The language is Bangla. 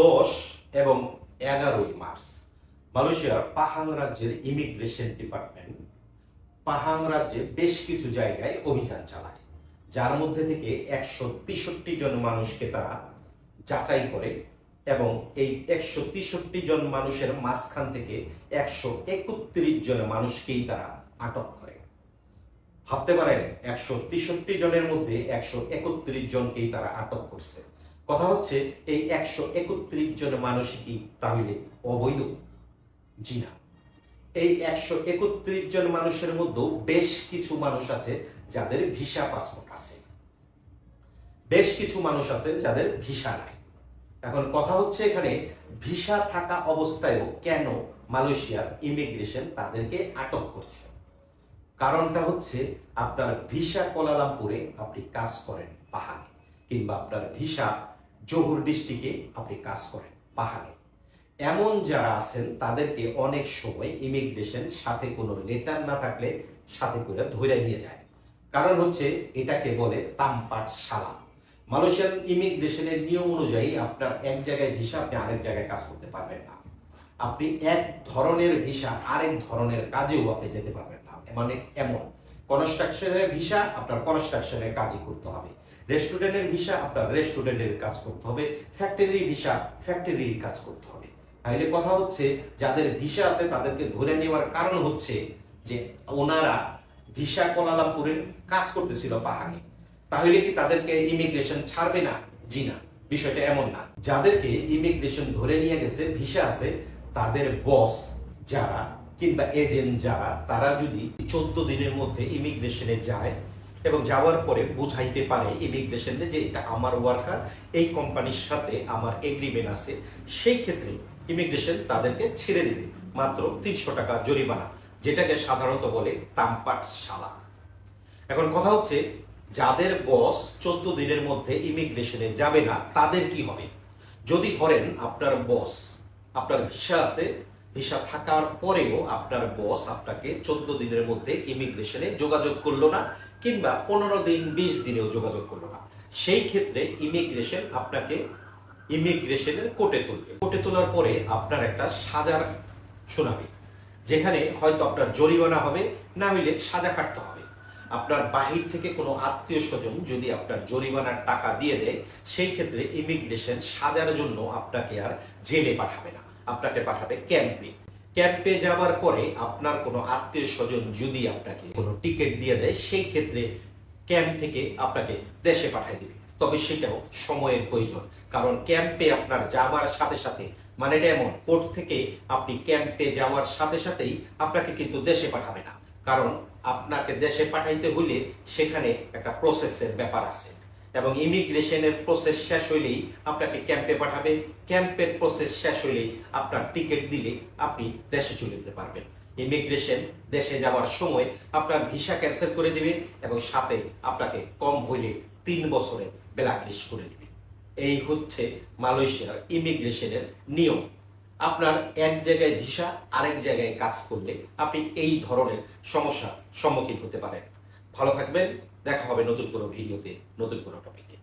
দশ এবং এগারোই মার্চ, মালয়েশিয়ার পাহাং রাজ্যের ইমিগ্রেশন ডিপার্টমেন্ট পাহাং রাজ্যে বেশ কিছু জায়গায় অভিযান চালায়, যার মধ্যে থেকে একশো তেষট্টি জন মানুষকে তারা যাচাই করে এবং এই একশো তেষট্টি জন মানুষের মাঝখান থেকে একশো একত্রিশ জন মানুষকেই তারা আটক করে। ভাবতে পারেন, একশো তেষট্টি জনের মধ্যে একশো একত্রিশ জনকেই তারা আটক করছে। কথা হচ্ছে, এই একশো একত্রিশ জন মানুষ কি তাহলে অবৈধ জি না এই একশো একত্রিশ জন মানুষের মধ্যেও বেশ কিছু মানুষ আছে যাদের ভিসা পাসপোর্ট আছে। বেশ কিছু মানুষ আছে যাদের ভিসা নাই। এখন কথা হচ্ছে এখানে, ভিসা থাকা অবস্থায়ও কেন মালয়েশিয়ার ইমিগ্রেশন তাদেরকে আটক করছে? কারণটা হচ্ছে, আপনার ভিসা কোলালামপুরে আপনি কাজ করেন পাহাড়ে, কিংবা আপনার ভিসা জোহর ডিস্ট্রিক্টে আপনি কাজ করেন, পাহাড়ে। এমন যারা আছেন, তাদেরকে অনেক সময় ইমিগ্রেশন সাথে কোনো লেটার না থাকলে সাথে করে ধরে নিয়ে যায়। কারণ হচ্ছে, এটাকে বলে তামপাট সালা মালয়েশিয়ান ইমিগ্রেশনের নিয়ম অনুযায়ী আপনার এক জায়গায় ভিসা আপনি আরেক জায়গায় কাজ করতে পারবেন না। আপনি এক ধরনের ভিসা আরেক ধরনের কাজেও আপনি যেতে পারবেন না। মানে এমন। কনস্ট্রাকশনের ভিসা আপনার কনস্ট্রাকশনের কাজই করতে হবে। রেস্টুরেন্টের ভিসা আপনার রেস্টুরেন্টের কাজ করতে হবে ফ্যাক্টরির ভিসা ফ্যাক্টরির কাজ করতে হবে। তাহলে কথা হচ্ছে, যাদের ভিসা আছে তাদেরকে ধরে নেওয়ার কারণ হচ্ছে যে ওনারা ভিসা কোলালামপুরের কাজ করতেছিল পাহাড়ে। তাহলে কি তাদেরকে ইমিগ্রেশন ছাড়বে না? জি না, বিষয়টা এমন না। যাদেরকে ইমিগ্রেশন ধরে নিয়ে গেছে, ভিসা আছে, তাদের বস যারা কিংবা এজেন্ট যারা, তারা যদি চোদ্দ দিনের মধ্যে ইমিগ্রেশনে যায় এবং যাওয়ার পরে বুঝাইতে পারে ইমিগ্রেশনে যে এটা আমার ওয়ার্কার এই কোম্পানির সাথে আমার এগ্রিমেন্ট আছে। সেই ক্ষেত্রে ইমিগ্রেশন তাদেরকে ছেড়ে দেবে। মাত্র তিনশো টাকা জরিমানা, যেটাকে সাধারণত বলে তামপাট শালা এখন কথা হচ্ছে, যাদের বস চোদ্দ দিনের মধ্যে ইমিগ্রেশনে যাবে না, তাদের কি হবে? যদি ধরেন আপনার বস আপনার ভিসা আছে ভিসা থাকার পরেও আপনার বস আপনাকে চোদ্দ দিনের মধ্যে ইমিগ্রেশনে যোগাযোগ করল না, কিংবা পনেরো দিন, বিশ দিনেও যোগাযোগ করল না। সেই ক্ষেত্রে ইমিগ্রেশন আপনাকে ইমিগ্রেশনের কোর্টে তুলবে। কোর্টে তোলার পরে আপনার একটা সাজার শোনাবে যেখানে হয়তো আপনার জরিমানা হবে, না হইলে সাজা কাটতে হবে। আপনার বাহির থেকে কোনো আত্মীয় স্বজন যদি আপনার জরিমানার টাকা দিয়ে দেয়, সেই ক্ষেত্রে ইমিগ্রেশন সাজার জন্য আপনাকে আর জেলে পাঠাবে না। আপনাকে পাঠাবে ক্যাম্পে। ক্যাম্পে যাওয়ার পরে আপনার কোনো আত্মীয় স্বজন যদি আপনাকে কোনো টিকিট দিয়ে দেয়, সেই ক্ষেত্রে ক্যাম্প থেকে আপনাকে দেশে পাঠিয়ে দিবে। তবে সেটাও সময়ের প্রয়োজন। কারণ ক্যাম্পে আপনার যাওয়ার সাথে সাথে মানে এটা এমন, কোর্ট থেকে আপনি ক্যাম্পে যাওয়ার সাথে সাথেই আপনাকে কিন্তু দেশে পাঠাবে না। কারণ আপনাকে দেশে পাঠাইতে হলে সেখানে একটা প্রসেসের ব্যাপার আছে। এবং ইমিগ্রেশনের প্রসেস শেষ হইলেই আপনাকে ক্যাম্পে পাঠাবে। ক্যাম্পের প্রসেস শেষ হইলেই আপনার টিকিট দিলে আপনি দেশে চলে যেতে পারবেন। ইমিগ্রেশন দেশে যাওয়ার সময় আপনার ভিসা ক্যান্সেল করে দিবে এবং সাথে আপনাকে কম হইলে তিন বছরে ব্ল্যাক লিস্ট করে দিবে। এই হচ্ছে মালয়েশিয়ার ইমিগ্রেশনের নিয়ম। আপনার এক জায়গায় ভিসা আরেক জায়গায় কাজ করলে আপনি এই ধরনের সমস্যার সম্মুখীন হতে পারেন। ভালো থাকবেন। দেখা হবে নতুন কোনো ভিডিওতে নতুন কোনো টপিকে